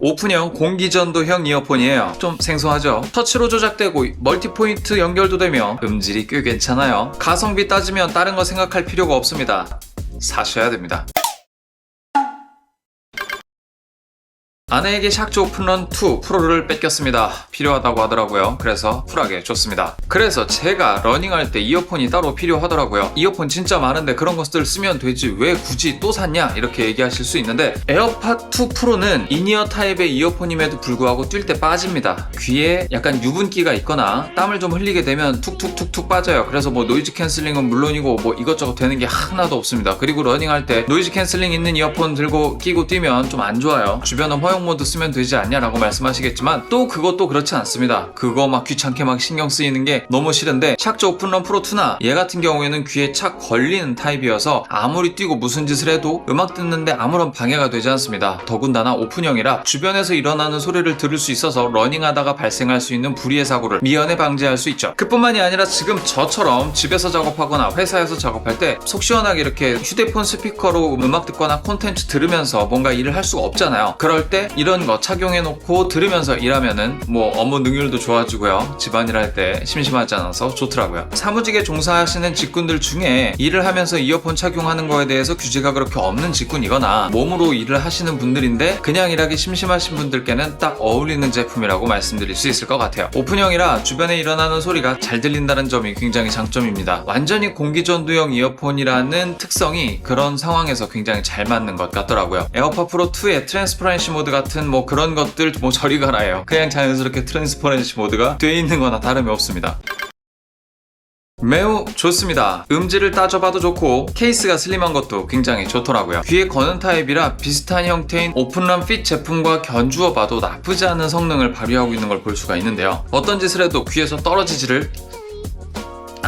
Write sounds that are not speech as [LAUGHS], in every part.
오픈형 공기전도형 이어폰이에요. 좀 생소하죠? 터치로 조작되고 멀티포인트 연결도 되며 음질이 꽤 괜찮아요. 가성비 따지면 다른 거 생각할 필요가 없습니다. 사셔야 됩니다. 아내에게 샥조 오픈런 2 프로를 뺏겼습니다. 필요하다고 하더라고요. 그래서 쿨하게 줬습니다. 그래서 제가 러닝할 때 이어폰이 따로 필요하더라고요. 이어폰 진짜 많은데 그런 것들 쓰면 되지 왜 굳이 또 샀냐? 이렇게 얘기하실 수 있는데 에어팟 2 프로는 인이어 타입의 이어폰임에도 불구하고 뛸 때 빠집니다. 귀에 약간 유분기가 있거나 땀을 좀 흘리게 되면 툭툭툭툭 빠져요. 그래서 뭐 노이즈 캔슬링은 물론이고 뭐 이것저것 되는 게 하나도 없습니다. 그리고 러닝할 때 노이즈 캔슬링 있는 이어폰 들고 끼고 뛰면 좀 안 좋아요. 주변은 허용 모드 쓰면 되지 않냐라고 말씀하시겠지만 또 그것도 그렇지 않습니다. 그거 막 귀찮게 막 신경 쓰이는 게 너무 싫은데 샥조 오픈런 프로 2나 얘 같은 경우에는 귀에 착 걸리는 타입이어서 아무리 뛰고 무슨 짓을 해도 음악 듣는데 아무런 방해가 되지 않습니다. 더군다나 오픈형이라 주변에서 일어나는 소리를 들을 수 있어서 러닝하다가 발생할 수 있는 불의의 사고를 미연에 방지할 수 있죠. 그뿐만이 아니라 지금 저처럼 집에서 작업하거나 회사에서 작업할 때 속 시원하게 이렇게 휴대폰 스피커로 음악 듣거나 콘텐츠 들으면서 뭔가 일을 할 수가 없잖아요. 그럴 때 이런 거 착용해 놓고 들으면서 일하면은 뭐 업무 능률도 좋아지고요. 집안일 할 때 심심하지 않아서 좋더라고요. 사무직에 종사하시는 직군들 중에 일을 하면서 이어폰 착용하는 거에 대해서 규제가 그렇게 없는 직군이거나 몸으로 일을 하시는 분들인데 그냥 일하기 심심하신 분들께는 딱 어울리는 제품이라고 말씀드릴 수 있을 것 같아요. 오픈형이라 주변에 일어나는 소리가 잘 들린다는 점이 굉장히 장점입니다. 완전히 공기전도형 이어폰이라는 특성이 그런 상황에서 굉장히 잘 맞는 것 같더라고요. 에어팟 프로 2의 트랜스퍼런시 모드 같은 뭐 그런 것들 뭐 저리 가라요. 그냥 자연스럽게 트랜스퍼런시 모드가 돼 있는 거나 다름이 없습니다. 매우 좋습니다. 음질을 따져봐도 좋고 케이스가 슬림한 것도 굉장히 좋더라고요. 귀에 거는 타입이라 비슷한 형태인 오픈런 핏 제품과 견주어 봐도 나쁘지 않은 성능을 발휘하고 있는 걸 볼 수가 있는데요. 어떤 짓을 해도 귀에서 떨어지지를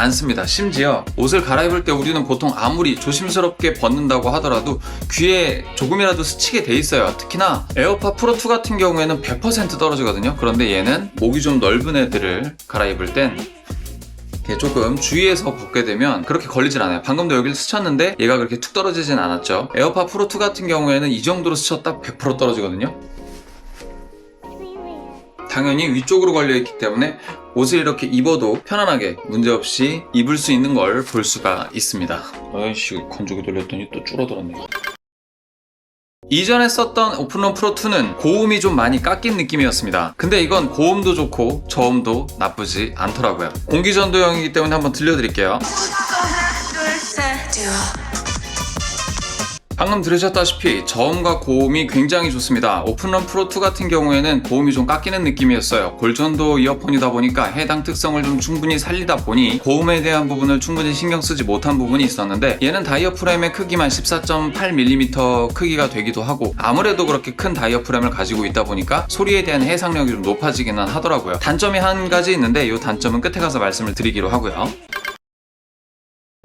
않습니다. 심지어 옷을 갈아입을 때 우리는 보통 아무리 조심스럽게 벗는다고 하더라도 귀에 조금이라도 스치게 돼 있어요. 특히나 에어팟 프로 2 같은 경우에는 100% 떨어지거든요. 그런데 얘는 목이 좀 넓은 애들을 갈아입을 땐 조금 주위에서 벗게 되면 그렇게 걸리진 않아요. 방금도 여기를 스쳤는데 얘가 그렇게 툭 떨어지진 않았죠. 에어팟 프로 2 같은 경우에는 이 정도로 스쳤다 100% 떨어지거든요. 당연히 위쪽으로 걸려있기 때문에 옷을 이렇게 입어도 편안하게 문제없이 입을 수 있는 걸 볼 수가 있습니다. 아이씨, 건조기 돌렸더니 또 줄어들었네. 이전에 썼던 오픈런 프로 2는 고음이 좀 많이 깎인 느낌이었습니다. 근데 이건 고음도 좋고 저음도 나쁘지 않더라고요. 공기전도형이기 때문에 한번 들려드릴게요. 방금 들으셨다시피 저음과 고음이 굉장히 좋습니다. 오픈런 프로 2 같은 경우에는 고음이 좀 깎이는 느낌이었어요. 골전도 이어폰이다 보니까 해당 특성을 좀 충분히 살리다 보니 고음에 대한 부분을 충분히 신경 쓰지 못한 부분이 있었는데 얘는 다이어프램의 크기만 14.8mm 크기가 되기도 하고 아무래도 그렇게 큰 다이어프램을 가지고 있다 보니까 소리에 대한 해상력이 좀 높아지기는 하더라고요. 단점이 한 가지 있는데 이 단점은 끝에 가서 말씀을 드리기로 하고요.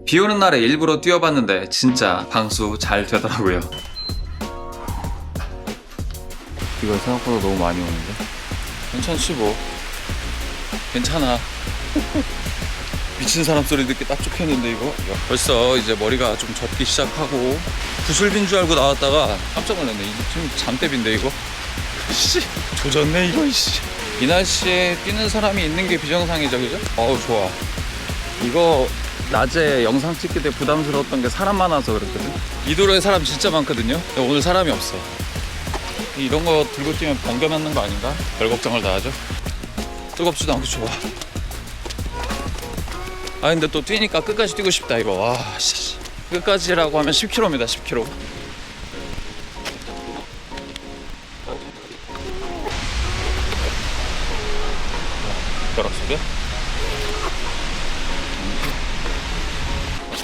비 오는 날에 일부러 뛰어봤는데 진짜 방수 잘 되더라고요. 이거 생각보다 너무 많이 오는데? 괜찮지 뭐. 괜찮아. [LAUGHS] 미친 사람 소리 듣기 딱 좋겠는데 이거. 야, 벌써 이제 머리가 좀 젖기 시작하고 구슬빈 줄 알고 나왔다가 깜짝 놀랐네. 이게 좀 잠대비인데 이거. [LAUGHS] 씨, 조졌네 이거 씨. 이 날씨에 뛰는 사람이 있는 게 비정상이죠, 그죠? 어우 좋아. 이거 낮에 영상 찍기 때 부담스러웠던 게 사람 많아서 그랬거든. 이 도로에 사람 진짜 많거든요. 오늘 사람이 없어. 이런 거 들고 뛰면 번개 맞는 거 아닌가? 별 걱정을 다 하죠. 뜨겁지도 않고 좋아. 아 근데 또 뛰니까 끝까지 뛰고 싶다 이거. 와 씨. 끝까지라고 하면 10km입니다 10km.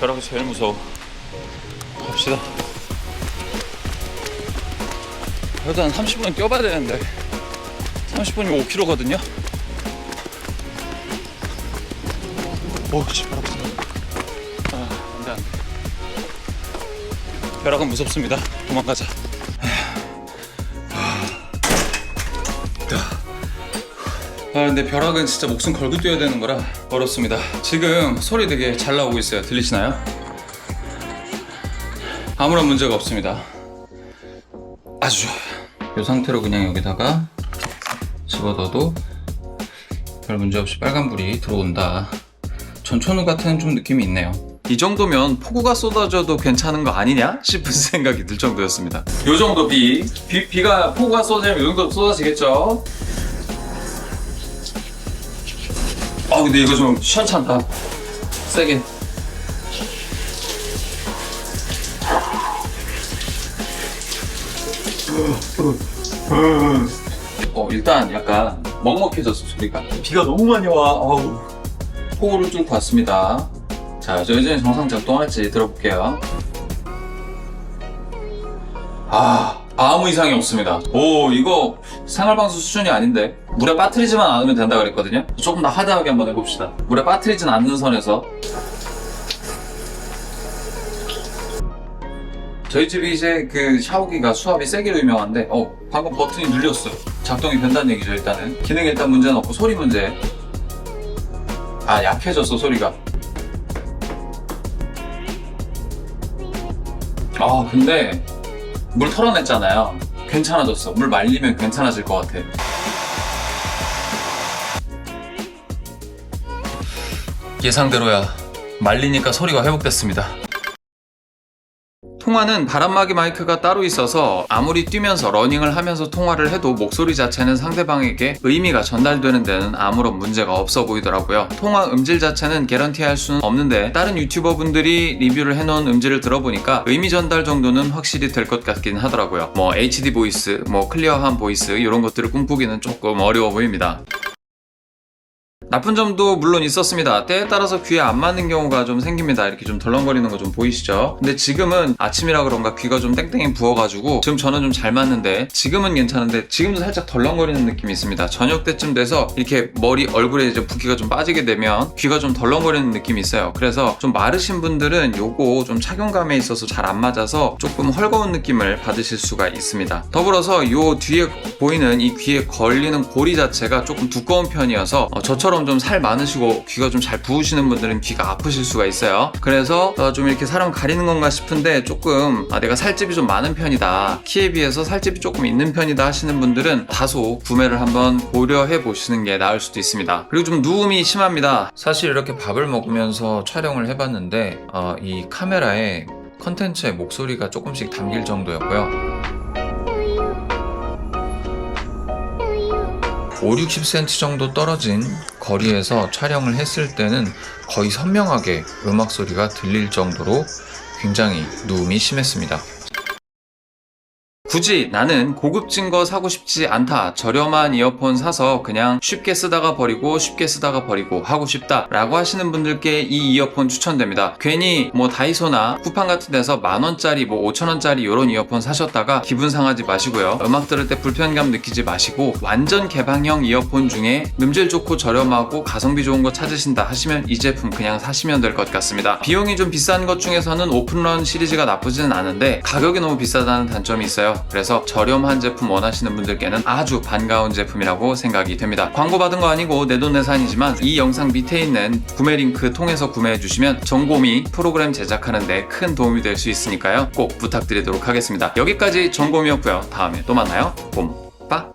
벼락이 제일 무서워. 갑시다. 그래도 한 30분 뛰어봐야 되는데. 30분이 5km거든요. 오씨 벼락 아 안돼 안돼 벼락은 무섭습니다. 도망가자 아 근데 벼락은 진짜 목숨 걸고 뛰어야 되는 거라 어렵습니다 지금 소리 되게 잘 나오고 있어요 들리시나요? 아무런 문제가 없습니다 아주 좋아요 이 상태로 그냥 여기다가 집어넣어도 별 문제 없이 빨간불이 들어온다. 전천후 같은 좀 느낌이 있네요. 이 정도면 폭우가 쏟아져도 괜찮은 거 아니냐 싶은 [LAUGHS] 생각이 들 정도였습니다. 요 정도 비, 비 비가 폭우가 쏟아지면 이 정도 쏟아지겠죠? 아 근데 이거 좀 시원찮다. 세게. 어 일단 약간 먹먹해졌어 소리가. 비가 너무 많이 와. 어우. 폭우를 뚫고 왔습니다. 자, 저 이제 정상 작동할지 들어볼게요. 아, 아무 이상이 없습니다. 오, 이거 생활방수 수준이 아닌데. 물에 빠뜨리지만 않으면 된다 그랬거든요. 조금 더 하드하게 한번 해봅시다. 물에 빠뜨리진 않는 선에서. 저희 집이 이제 그 샤워기가 수압이 세기로 유명한데, 어, 방금 버튼이 눌렸어요. 작동이 된다는 얘기죠, 일단은. 기능 일단 문제는 없고, 소리 문제. 아, 약해졌어, 소리가. 아, 근데, 물 털어냈잖아요. 괜찮아졌어. 물 말리면 괜찮아질 것 같아. 예상대로야. 말리니까 소리가 회복됐습니다. 통화는 바람막이 마이크가 따로 있어서 아무리 뛰면서 러닝을 하면서 통화를 해도 목소리 자체는 상대방에게 의미가 전달되는 데는 아무런 문제가 없어 보이더라고요. 통화 음질 자체는 개런티할 수는 없는데 다른 유튜버 분들이 리뷰를 해놓은 음질을 들어보니까 의미 전달 정도는 확실히 될 것 같긴 하더라고요. 뭐 HD 보이스, 뭐 클리어한 보이스 이런 것들을 꿈꾸기는 조금 어려워 보입니다. 나쁜 점도 물론 있었습니다. 때에 따라서 귀에 안 맞는 경우가 좀 생깁니다. 이렇게 좀 덜렁거리는 거 좀 보이시죠? 근데 지금은 아침이라 그런가 귀가 좀 땡땡이 부어가지고 지금 저는 좀 잘 맞는데 지금은 괜찮은데 지금도 살짝 덜렁거리는 느낌이 있습니다. 저녁 때쯤 돼서 이렇게 머리 얼굴에 이제 붓기가 좀 빠지게 되면 귀가 좀 덜렁거리는 느낌이 있어요. 그래서 좀 마르신 분들은 요거 좀 착용감에 있어서 잘 안 맞아서 조금 헐거운 느낌을 받으실 수가 있습니다. 더불어서 요 뒤에 보이는 이 귀에 걸리는 고리 자체가 조금 두꺼운 편이어서 어, 저처럼 좀 살 많으시고 귀가 좀 잘 부으시는 분들은 귀가 아프실 수가 있어요. 그래서 어, 좀 이렇게 사람 가리는 건가 싶은데 조금 아, 내가 살집이 좀 많은 편이다. 키에 비해서 살집이 조금 있는 편이다 하시는 분들은 다소 구매를 한번 고려해 보시는 게 나을 수도 있습니다. 그리고 좀 누움이 심합니다. 사실 이렇게 밥을 먹으면서 촬영을 해봤는데 어, 이 카메라에 컨텐츠에 목소리가 조금씩 담길 정도였고요. 5, 60cm 정도 떨어진 거리에서 촬영을 했을 때는 거의 선명하게 음악 소리가 들릴 정도로 굉장히 누움이 심했습니다. 굳이 나는 고급진 거 사고 싶지 않다. 저렴한 이어폰 사서 그냥 쉽게 쓰다가 버리고 쉽게 쓰다가 버리고 하고 싶다. 라고 하시는 분들께 이 이어폰 추천됩니다. 괜히 뭐 다이소나 쿠팡 같은 데서 만원짜리 뭐 5천원짜리 이런 이어폰 사셨다가 기분 상하지 마시고요. 음악 들을 때 불편감 느끼지 마시고 완전 개방형 이어폰 중에 음질 좋고 저렴하고 가성비 좋은 거 찾으신다 하시면 이 제품 그냥 사시면 될 것 같습니다. 비용이 좀 비싼 것 중에서는 오픈런 시리즈가 나쁘지는 않은데 가격이 너무 비싸다는 단점이 그래서 저렴한 제품 원하시는 분들께는 아주 반가운 제품이라고 생각이 됩니다. 광고 받은 거 아니고 내돈내산이지만 이 영상 밑에 있는 구매 링크 통해서 구매해 주시면 정보미 프로그램 제작하는데 큰 도움이 될 수 있으니까요. 꼭 부탁드리도록 하겠습니다. 여기까지 정보미였고요. 다음에 또 만나요. 봄. 빠.